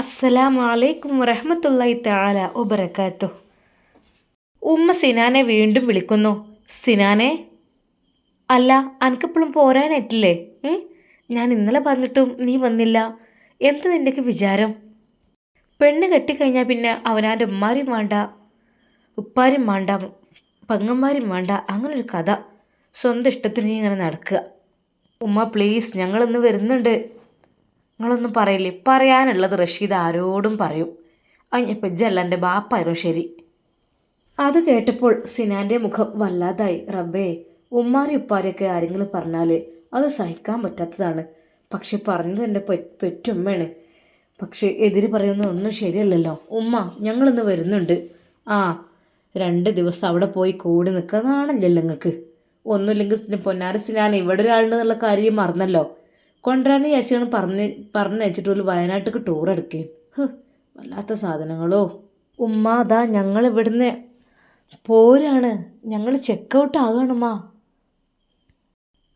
അസ്സലാമു അലൈക്കും വറഹമത്തല്ലായി താല ഒബറക്കാത്തു ഉമ്മ സിനാനെ വീണ്ടും വിളിക്കുന്നു. സിനാനെ അല്ല അനക്കിപ്പോഴും പോരാനായിട്ടില്ലേ? ഞാൻ ഇന്നലെ പറഞ്ഞിട്ടും നീ വന്നില്ല. എന്ത് നിന്റെയൊക്കെ വിചാരം? പെണ്ണ് കെട്ടിക്കഴിഞ്ഞാൽ പിന്നെ അവനാന്റെ ഉമ്മാരും വേണ്ട ഉപ്പാരും വേണ്ട പങ്ങന്മാരും വേണ്ട. അങ്ങനൊരു കഥ. സ്വന്തം ഇഷ്ടത്തിന് ഇങ്ങനെ നടക്കുക. ഉമ്മ പ്ലീസ് ഞങ്ങളിന്ന് വരുന്നുണ്ട്. നിങ്ങളൊന്നും പറയില്ലേ? പറയാനുള്ളത് റഷീദ് ആരോടും പറയും. അതിനിപ്പോൾ ഇജ്ജല്ല എന്റെ ബാപ്പായിരുന്നു ശരി. അത് കേട്ടപ്പോൾ സിനാന്റെ മുഖം വല്ലാതായി. റബ്ബേ ഉമ്മാരി ഉപ്പാരിയൊക്കെ ആരെങ്കിലും പറഞ്ഞാൽ അത് സഹിക്കാൻ പറ്റാത്തതാണ്. പക്ഷെ പറഞ്ഞത് എന്റെ പെറ്റുമ്മയാണ്. പക്ഷെ എതിര് പറയുന്ന ഒന്നും ശരിയല്ലല്ലോ. ഉമ്മ ഞങ്ങളിന്ന് വരുന്നുണ്ട്. ആ രണ്ട് ദിവസം അവിടെ പോയി കൂടി നിൽക്കുന്നതാണല്ലോ നിങ്ങൾക്ക് ഒന്നുമില്ലെങ്കിൽ പൊന്നാരസിനാൻ പൊന്നാര സിനാൻ ഇവിടെ ഒരാളുണ്ടെന്നുള്ള കാര്യം മറന്നല്ലോ. കൊണ്ടുവരാന്ന് ചേച്ചിയാണ് പറഞ്ഞ് പറഞ്ഞ് വെച്ചിട്ട് ഒരു വയനാട്ടിലേക്ക് ടൂർ എടുക്കുകയും ഹ്, വല്ലാത്ത സാധനങ്ങളോ. ഉമ്മ അതാ ഞങ്ങൾ ഇവിടുന്ന് പോരാണ്. ഞങ്ങൾ ചെക്കൗട്ട് ആകണമ്മാ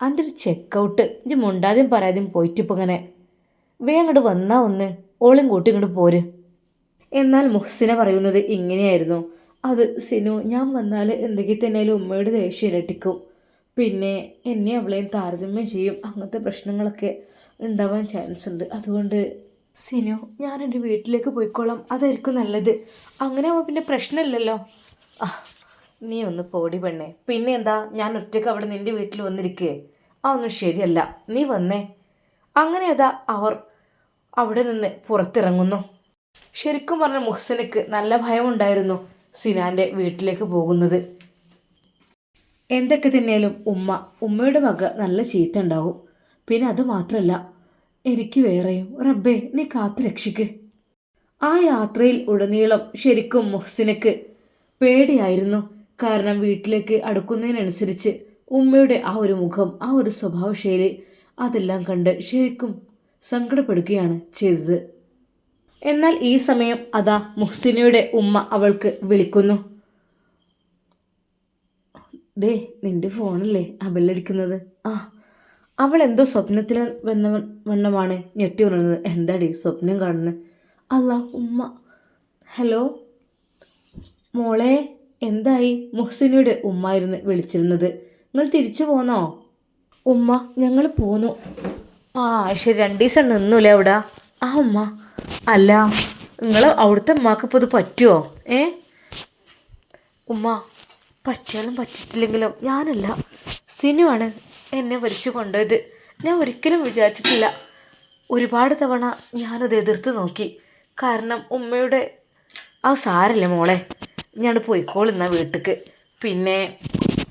അന്റെ ഒരു ചെക്കൗട്ട് ഇഞ്ചി മുണ്ടാദ്യം പറയാദ്യം പോയിട്ട് ഇപ്പം ഇങ്ങനെ വേ അങ്ങോട്ട് വന്നാ ഒന്ന് ഓളും കൂട്ടി ഇങ്ങോട്ട് പോര്. എന്നാൽ മുഹ്സിന പറയുന്നത് ഇങ്ങനെയായിരുന്നു. അത് സിനു ഞാൻ വന്നാൽ എന്തെങ്കിലും തന്നെയാലും ഉമ്മയുടെ ദേഷ്യം ഇരട്ടിക്കും. പിന്നെ എന്നെ അവളെയും താരതമ്യം ചെയ്യും. അങ്ങനത്തെ പ്രശ്നങ്ങളൊക്കെ ഉണ്ടാവാൻ ചാൻസ് ഉണ്ട്. അതുകൊണ്ട് സിനു ഞാൻ എന്റെ വീട്ടിലേക്ക് പോയിക്കോളാം. അതായിരിക്കും നല്ലത്. അങ്ങനെ ആവുമ്പോൾ പിന്നെ പ്രശ്നമില്ലല്ലോ. ആ നീ ഒന്ന് പോടി പെണ്ണേ. പിന്നെ എന്താ ഞാൻ ഒറ്റയ്ക്ക് അവിടെ നിന്റെ വീട്ടിൽ വന്നിരിക്കേ. ആ ഒന്നും ശരിയല്ല. നീ വന്നേ. അങ്ങനെ അതാ അവർ അവിടെ നിന്ന് പുറത്തിറങ്ങുന്നു. ശരിക്കും പറഞ്ഞ മുഹ്സനക്ക് നല്ല ഭയമുണ്ടായിരുന്നു സിനാന്റെ വീട്ടിലേക്ക് പോകുന്നത്. എന്തൊക്കെ തന്നെയാലും ഉമ്മ ഉമ്മയുടെ വക നല്ല ചീത്ത ഉണ്ടാവും. പിന്നെ അത് മാത്രമല്ല എനിക്ക് വേറെയും റബ്ബേ നീ കാത്തു രക്ഷിക്ക്. ആ യാത്രയിൽ ഉടനീളം ശരിക്കും മുഹ്സിനക്ക് പേടിയായിരുന്നു. കാരണം വീട്ടിലേക്ക് അടുക്കുന്നതിനനുസരിച്ച് ഉമ്മയുടെ ആ ഒരു മുഖം ആ ഒരു സ്വഭാവശൈലി അതെല്ലാം കണ്ട് ശരിക്കും സങ്കടപ്പെടുകയാണ് ചെയ്തത്. എന്നാൽ ഈ സമയം അതാ മുഹ്സിനയുടെ ഉമ്മ അവൾക്ക് വിളിക്കുന്നു. ദേ നിന്റെ ഫോണല്ലേ ആ ആ അവൾ എന്തോ സ്വപ്നത്തിൽ വന്ന വണ്ണമാണ് ഞെട്ടി ഉണർന്നത്. എന്താടി സ്വപ്നം കാണുന്നത്? അല്ല ഉമ്മ. ഹലോ? മോളെ എന്തായി? മുഹ്സിനയുടെ ഉമ്മായിരുന്നു വിളിച്ചിരുന്നത്. നിങ്ങൾ തിരിച്ചു പോന്നോ? ഉമ്മ ഞങ്ങൾ പോന്നു. ആ ശരി രണ്ട് ദിവസം നിന്നൂലേ അവിടെ? ആ ഉമ്മ. അല്ല നിങ്ങൾ അവിടുത്തെ ഉമ്മാക്കിപ്പോൾ ഇത് പറ്റുമോ ഏ? ഉമ്മ പറ്റിയാലും പറ്റിയിട്ടില്ലെങ്കിലും ഞാനല്ല. സിനുവാണ് എന്നെ വലിച്ചു കൊണ്ടുപോയത് ഞാൻ ഒരിക്കലും വിചാരിച്ചിട്ടില്ല. ഒരുപാട് തവണ ഞാനത് എതിർത്ത് നോക്കി. കാരണം ഉമ്മയുടെ ആ സാരല്ലേ മോളെ? ഞാൻ പോയിക്കോളുന്ന വീട്ടിക്ക്. പിന്നെ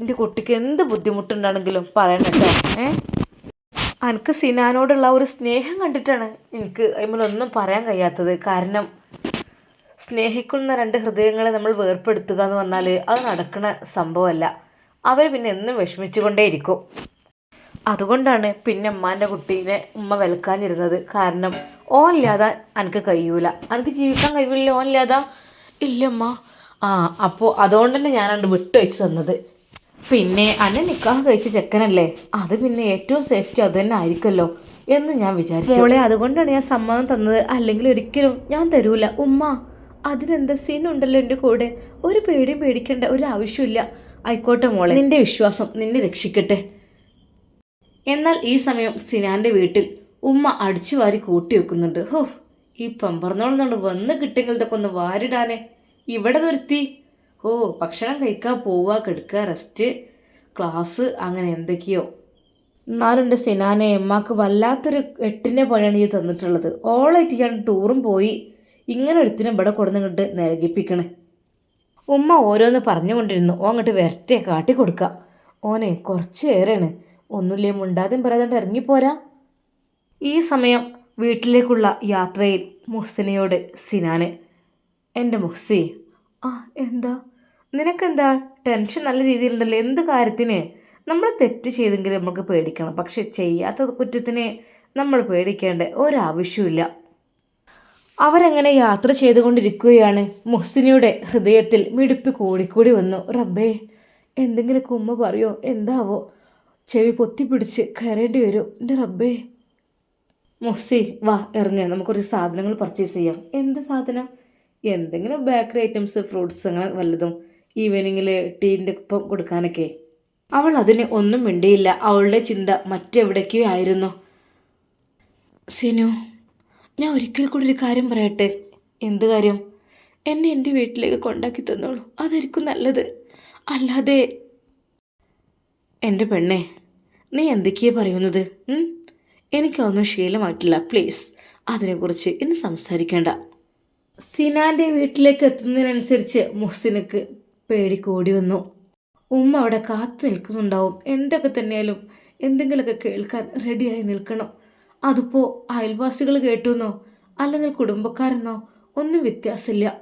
എന്റെ കുട്ടിക്ക് എന്ത് ബുദ്ധിമുട്ടുണ്ടാണെങ്കിലും പറയണട്ടോ ഏ? എനിക്ക് സിനാനോടുള്ള ഒരു സ്നേഹം കണ്ടിട്ടാണ് എനിക്ക് അതിമേലൊന്നും പറയാൻ കഴിയാത്തത്. കാരണം സ്നേഹിക്കുന്ന രണ്ട് ഹൃദയങ്ങളെ നമ്മൾ വേർപ്പെടുത്തുക എന്ന് പറഞ്ഞാൽ അത് നടക്കുന്ന സംഭവമല്ല. അവർ പിന്നെ എന്നും വിഷമിച്ചുകൊണ്ടേയിരിക്കും. അതുകൊണ്ടാണ് പിന്നെ ഉമ്മാന്റെ കുട്ടീനെ ഉമ്മ വിലക്കാനിരുന്നത്. കാരണം ഓനില്ലാതെ എനിക്ക് കഴിയൂല. എനിക്ക് ജീവിക്കാൻ കഴിയില്ല ഓനില്ലാതെ ഇല്ലമ്മ ആ അപ്പോൾ അതുകൊണ്ട് തന്നെ ഞാനണ്ട് വിട്ടു വെച്ച് തന്നത്. പിന്നെ അന്നെ നിക്കാഹ് കഴിച്ച ചെക്കനല്ലേ? അത് പിന്നെ ഏറ്റവും സേഫ്റ്റി അത് തന്നെ ആയിരിക്കുമല്ലോ എന്ന് ഞാൻ വിചാരിച്ചു. അതുകൊണ്ടാണ് ഞാൻ സമ്മതം തന്നത്. അല്ലെങ്കിൽ ഒരിക്കലും ഞാൻ തരൂല. ഉമ്മ. അതിനെന്താ സീനുണ്ടല്ലോ എന്റെ കൂടെ? ഒരു പേടിയും പേടിക്കേണ്ട ഒരു ആവശ്യമില്ല ആയിക്കോട്ടെ മോളെ. നിന്റെ വിശ്വാസം നിന്നെ രക്ഷിക്കട്ടെ. എന്നാൽ ഈ സമയം സിനാന്റെ വീട്ടിൽ ഉമ്മ അടിച്ചു വാരി കൂട്ടി വെക്കുന്നുണ്ട്. ഹോ ഈ പമ്പറന്നോളന്നോണ്ട് വന്ന് കിട്ടിയെങ്കിൽ ഇതൊക്കെ ഒന്ന് വാരിടാനേ. ഇവിടെ നിർത്തി ഓ ഭക്ഷണം കഴിക്കാൻ പോവുക കെടുക്കുക റെസ്റ്റ് ക്ലാസ് അങ്ങനെ എന്തൊക്കെയോ. എന്നാലും എന്റെ സിനാനെ എമ്മാക്ക് വല്ലാത്തൊരു എട്ടിനെ പോലെയാണ് ഈ തന്നിട്ടുള്ളത്. ഓളായിട്ട് ഞാൻ ടൂറും പോയി. ഇങ്ങനെ ഒരുത്തിനെ ഇവിടെ കൊടുന്നിങ്ങോട്ട് നരകിപ്പിക്കണേ. ഉമ്മ ഓരോന്ന് പറഞ്ഞുകൊണ്ടിരുന്നു. ഓ അങ്ങോട്ട് വരട്ടെ കാട്ടി കൊടുക്കാം. ഓനെ കുറച്ച് ഏറെയാണ് ഒന്നുമില്ലേ മുണ്ടാതെയും പറയാതെ ഇറങ്ങിപ്പോരാ? ഈ സമയം വീട്ടിലേക്കുള്ള യാത്രയിൽ മുഹ്സിനയോട് സിനാനെ എന്റെ മുഹ്സി ആ എന്താ? നിനക്കെന്താ? ടെൻഷൻ നല്ല രീതിയിലുണ്ടല്ലോ. എന്ത് കാര്യത്തിന്? നമ്മൾ തെറ്റ് ചെയ്തെങ്കിൽ നമുക്ക് പേടിക്കണം. പക്ഷെ ചെയ്യാത്ത കുറ്റത്തിന് നമ്മൾ പേടിക്കേണ്ട ഒരാവശ്യമില്ല അവരങ്ങനെ യാത്ര ചെയ്തുകൊണ്ടിരിക്കുകയാണ്. മുഹ്സിനിയുടെ ഹൃദയത്തിൽ മിടുപ്പ് കൂടിക്കൂടി വന്നു. റബ്ബേ എന്തെങ്കിലും കുമ്മ പറയോ? എന്താവോ? ചെവി പൊത്തിപ്പിടിച്ച് കയറേണ്ടി വരും. എന്റെ റബ്ബേ. മുഹ്സി വാ ഇറങ്ങ്. നമുക്കൊരു സാധനങ്ങൾ പർച്ചേസ് ചെയ്യാം. എന്ത് സാധനം? എന്തെങ്കിലും ബേക്കറി ഐറ്റംസ് ഫ്രൂട്ട്സ് അങ്ങനെ വല്ലതും. ഈവനിങ്ങിൽ ടീന്റെ ഒപ്പം കൊടുക്കാനൊക്കെ. അവൾ അതിന് ഒന്നും മിണ്ടിയില്ല. അവളുടെ ചിന്ത മറ്റെവിടേക്കോ ആയിരുന്നു. സിനു ഞാൻ ഒരിക്കൽ കൂടി ഒരു കാര്യം പറയട്ടെ? എന്ത് കാര്യം? എന്നെ എന്റെ വീട്ടിലേക്ക് കൊണ്ടാക്കി തന്നോളൂ. അതായിരിക്കും നല്ലത്. അല്ലാതെ എന്റെ പെണ്ണെ നീ എന്തൊക്കെയാ പറയുന്നത്? എനിക്കതൊന്നും ശീലമായിട്ടില്ല. പ്ലീസ് അതിനെക്കുറിച്ച് ഇന്ന് സംസാരിക്കേണ്ട. സിനാന്റെ വീട്ടിലേക്ക് എത്തുന്നതിനനുസരിച്ച് മുഹ്സിനക്ക് പേടി കൂടി വന്നു. ഉമ്മ അവിടെ കാത്തു നിൽക്കുന്നുണ്ടാവും. എന്തൊക്കെ തന്നെയാലും എന്തെങ്കിലുമൊക്കെ കേൾക്കാൻ റെഡിയായി നിൽക്കണം. അതിപ്പോൾ അയൽവാസികൾ കേട്ടുവെന്നോ അല്ലെങ്കിൽ കുടുംബക്കാരെന്നോ? ഒന്നും വ്യത്യാസമില്ല.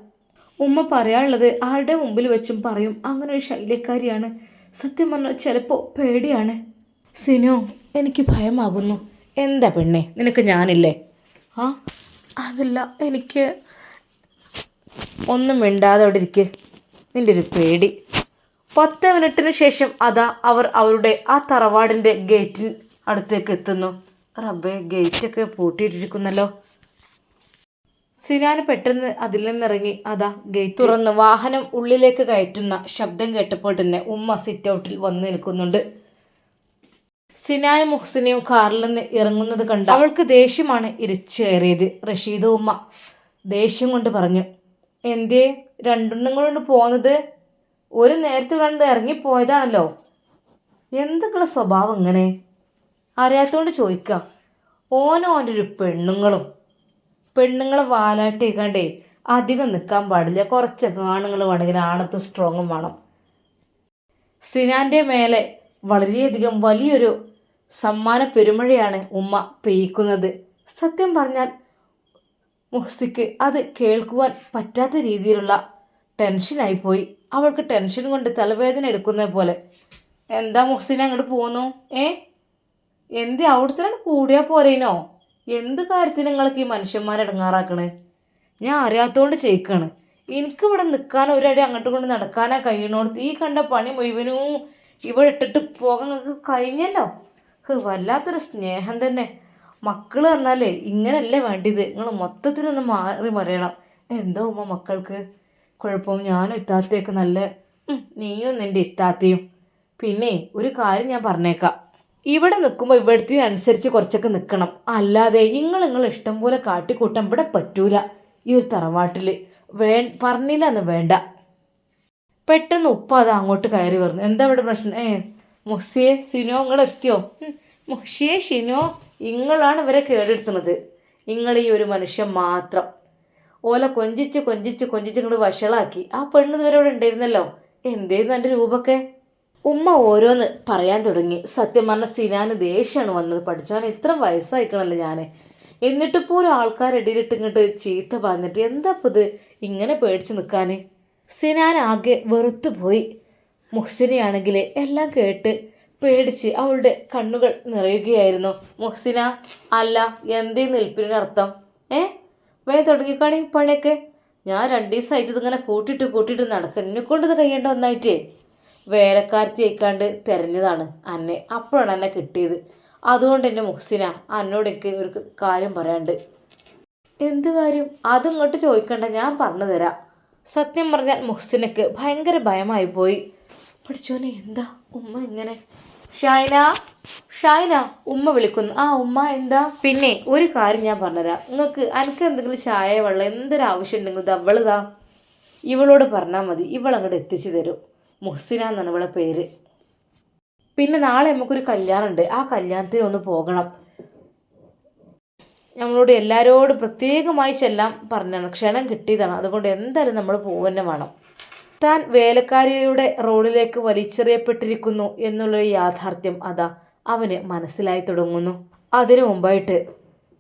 ഉമ്മ പറയാനുള്ളത് ആരുടെ മുമ്പിൽ വെച്ചും പറയും. അങ്ങനെ ഒരു ശൈലിക്കാരിയാണ് സത്യം പറഞ്ഞാൽ ചിലപ്പോൾ പേടിയാണ്. സിനു എനിക്ക് ഭയമാകുന്നു. എന്താ പെണ്ണെ? നിനക്ക് ഞാനില്ലേ? ആ അതല്ല എനിക്ക് ഒന്നും മിണ്ടാതെ അവിടെ ഇരിക്ക്. നിന്റെ ഒരു പേടി. പത്ത് മിനിറ്റിന് ശേഷം അതാ അവർ അവരുടെ ആ തറവാടിന്റെ ഗേറ്റിന് അടുത്തേക്ക് എത്തുന്നു. റബ്ബേ ഗേറ്റൊക്കെ പൂട്ടിയിട്ടിരിക്കുന്നല്ലോ. സിനാന് പെട്ടെന്ന് അതിൽ നിന്നിറങ്ങി അതാ ഗേറ്റ്. തുറന്ന് വാഹനം ഉള്ളിലേക്ക് കയറ്റുന്ന ശബ്ദം കേട്ടപ്പോൾ തന്നെ ഉമ്മ സിറ്റ് ഔട്ടിൽ വന്നു നിൽക്കുന്നുണ്ട്. സിനാനും മുഹ്സിനെയും കാറിൽ നിന്ന് ഇറങ്ങുന്നത് കണ്ട അവൾക്ക് ദേഷ്യമാണ് ഇരിച്ചേറിയത് റഷീദ് ഉമ്മ ദേഷ്യം കൊണ്ട് പറഞ്ഞു എന്തേ രണ്ടെണ്ണം കൊണ്ട് പോകുന്നത് ഒരു നേരത്തെ കണ്ട് ഇറങ്ങിപ്പോയതാണല്ലോ. എന്തൊക്കെയുള്ള സ്വഭാവം ഇങ്ങനെ? അറിയാത്തോണ്ട് ചോദിക്കാം. ഓനോന്റെ ഒരു പെണ്ണുങ്ങളും പെണ്ണുങ്ങളെ വാലാട്ടിയേക്കാണ്ടേ അധികം നിൽക്കാൻ പാടില്ല. കുറച്ചൊക്കെ ആണുങ്ങൾ വേണമെങ്കിൽ ആണത്തും സ്ട്രോങ്ങും വേണം. സിനാന്റെ മേലെ വളരെയധികം വലിയൊരു സമ്മാന പെരുമഴയാണ് ഉമ്മ പെയ്ക്കുന്നത് സത്യം പറഞ്ഞാൽ മുഹ്സിക്ക് അത് കേൾക്കുവാൻ പറ്റാത്ത രീതിയിലുള്ള ടെൻഷനായിപ്പോയി അവൾക്ക് ടെൻഷൻ കൊണ്ട് തലവേദന എടുക്കുന്നത് പോലെ എന്താ മുഹ്സിൻ അങ്ങോട്ട് പോന്നു ഏ? എന്ത് അവിടുത്തെ കൂടിയാൽ പോരേനോ? എന്ത് കാര്യത്തിന് നിങ്ങൾക്ക് ഈ മനുഷ്യന്മാരെ ഇടങ്ങാറാക്കണേ? ഞാൻ അറിയാത്തതുകൊണ്ട് ചെയ്യിക്കാണ്. എനിക്കിവിടെ നിൽക്കാൻ ഒരടി അങ്ങോട്ട് കൊണ്ട് നടക്കാനാ കഴിയണോടത്ത് ഈ കണ്ട പണി മുഴുവനും ഇവിടെ ഇട്ടിട്ട് പോകാൻ നിങ്ങൾക്ക് കഴിഞ്ഞല്ലോ? വല്ലാത്തൊരു സ്നേഹം തന്നെ. മക്കൾ പറഞ്ഞാലേ ഇങ്ങനല്ലേ വേണ്ടിയത്. നിങ്ങൾ മൊത്തത്തിലൊന്ന് മാറി മറിയണം. എന്താ ഉമ്മ മക്കൾക്ക്? കുഴപ്പം ഞാനും ഇത്താത്തയൊക്കെ നല്ല നീയും നിന്റെ ഇത്താത്തയും. പിന്നെ ഒരു കാര്യം ഞാൻ പറഞ്ഞേക്കാം. ഇവിടെ നിൽക്കുമ്പോൾ ഇവിടത്തിനനുസരിച്ച് കുറച്ചൊക്കെ നിൽക്കണം. അല്ലാതെ നിങ്ങൾ നിങ്ങൾ ഇഷ്ടം പോലെ കാട്ടിക്കൂട്ടാൻ ഇവിടെ പറ്റൂല. ഈ ഒരു തറവാട്ടിൽ വേ പറഞ്ഞില്ല എന്ന് വേണ്ട. പെട്ടെന്ന് ഉപ്പ അത് അങ്ങോട്ട് കയറി വരുന്നു എന്താ ഇവിടെ പ്രശ്നം? ഏ മുസിയെ സിനോ നിങ്ങൾ എത്തിയോ? മുഷിയെ ഷിനോ നിങ്ങളാണ് ഇവരെ കേടെടുത്തുന്നത് നിങ്ങൾ ഈ ഒരു മനുഷ്യൻ മാത്രം. ഓല കൊഞ്ചിച്ച് കൊഞ്ചിച്ച് കൊഞ്ചിച്ച് ഇങ്ങോട്ട് വഷളാക്കി. ആ പെണ്ണ് ഇതുവരെ ഇവിടെ ഉണ്ടായിരുന്നല്ലോ. എന്തേന്ന് എന്റെ രൂപൊക്കെ? ഉമ്മ ഓരോന്ന് പറയാൻ തുടങ്ങി. സത്യം പറഞ്ഞ സിനാന് ദേഷ്യമാണ് വന്നത്. പഠിച്ചവൻ ഇത്ര വയസ്സായിക്കണല്ലോ ഞാൻ എന്നിട്ട് പോലും ആൾക്കാരിടയിലിട്ട് ഇങ്ങോട്ട് ചീത്ത പറഞ്ഞിട്ട് എന്താ ഇത്? ഇങ്ങനെ പേടിച്ച് നിൽക്കാൻ സിനാൻ ആകെ വെറുത്തു പോയി. മുഹ്സിനെയാണെങ്കിൽ എല്ലാം കേട്ട് പേടിച്ച് അവളുടെ കണ്ണുകൾ നിറയുകയായിരുന്നു. മുഹ്സിന അല്ല എന്തേ നിൽപ്പിനർത്ഥം ഏ? വേ തുടങ്ങിക്കാണി പണിയൊക്കെ. ഞാൻ രണ്ടു ദിവസമായിട്ട് ഇതിങ്ങനെ കൂട്ടിയിട്ട് കൂട്ടിയിട്ട് നടക്കണം. എന്നെ കൊണ്ട് ഇത് കഴിയേണ്ട ഒന്നായിട്ടേ. വേലക്കാരത്തി അയക്കാണ്ട് തിരഞ്ഞതാണ് അന്നെ. അപ്പോഴാണ് എന്നെ കിട്ടിയത്. അതുകൊണ്ട് എന്റെ മുഹ്സിന അന്നോട് എനിക്ക് ഒരു കാര്യം പറയാണ്ട് എന്ത് കാര്യം? അതിങ്ങോട്ട് ചോദിക്കണ്ട ഞാൻ പറഞ്ഞു തരാം. സത്യം പറഞ്ഞാൽ മുഹ്സിനക്ക് ഭയങ്കര ഭയമായി പോയി. പഠിച്ചോനെ എന്താ ഉമ്മ ഇങ്ങനെ? ഷൈന ഷൈന ഉമ്മ വിളിക്കുന്നു. ആ ഉമ്മ എന്താ? പിന്നെ ഒരു കാര്യം ഞാൻ പറഞ്ഞുതരാം നിങ്ങൾക്ക് എനിക്ക് എന്തെങ്കിലും ചായ വെള്ളം എന്തൊരു ആവശ്യം ഉണ്ടെങ്കിൽ അവളിതാ ഇവളോട് പറഞ്ഞാൽ മതി. ഇവളങ്ങോട്ട് എത്തിച്ചു തരും. മുഹ്സിന എന്നാണ് ഇവളെ പേര്. പിന്നെ നാളെ നമുക്കൊരു കല്യാണമുണ്ട്. ആ കല്യാണത്തിന് ഒന്ന് പോകണം. നമ്മളോട് എല്ലാവരോടും പ്രത്യേകമായി ചെല്ലാൻ പറഞ്ഞാണ് ക്ഷണം കിട്ടിയതാണ്. അതുകൊണ്ട് എന്തായാലും നമ്മൾ പോവന്നെ വേണം. താൻ വേലക്കാരിയുടെ റോഡിലേക്ക് വലിച്ചെറിയപ്പെട്ടിരിക്കുന്നു എന്നുള്ള യാഥാർത്ഥ്യം അതാ അവന് മനസ്സിലായി തുടങ്ങുന്നു. അതിനു മുമ്പായിട്ട്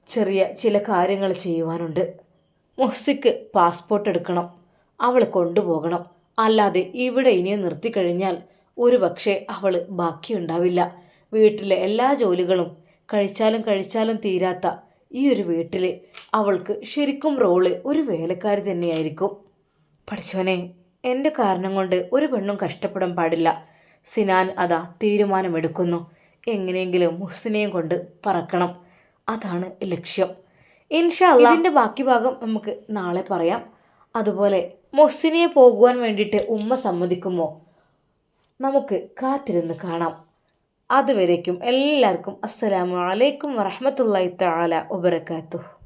ചെറിയ ചില കാര്യങ്ങൾ ചെയ്യുവാനുണ്ട്. മുഹ്സിക്ക് പാസ്പോർട്ട് എടുക്കണം. അവൾ കൊണ്ടുപോകണം. അല്ലാതെ ഇവിടെ ഇനിയും നിർത്തിക്കഴിഞ്ഞാൽ ഒരു പക്ഷേ അവൾ ബാക്കിയുണ്ടാവില്ല. വീട്ടിലെ എല്ലാ ജോലികളും കഴിച്ചാലും കഴിച്ചാലും തീരാത്ത ഈ ഒരു വീട്ടിൽ അവൾക്ക് ശരിക്കും റോൾ ഒരു വേലക്കാരി തന്നെയായിരിക്കും. പഠിച്ചവനെ എന്റെ കാരണം കൊണ്ട് ഒരു പെണ്ണും കഷ്ടപ്പെടാൻ പാടില്ല. സിനാൻ അതാ തീരുമാനമെടുക്കുന്നു. എങ്ങനെയെങ്കിലും മുഹ്സിനെയും കൊണ്ട് പറക്കണം. അതാണ് ലക്ഷ്യം. ഇൻഷാ അള്ളാഹിന്റെ ബാക്കി ഭാഗം നമുക്ക് നാളെ പറയാം. അതുപോലെ മൊസിനിയെ പോകുവാൻ വേണ്ടിയിട്ട് ഉമ്മ സമ്മതിക്കുമോ? നമുക്ക് കാത്തിരുന്ന് കാണാം. അതുവരേക്കും എല്ലാവർക്കും അസ്സലാമലൈക്കും ആല തആല വബറകാതുഹു.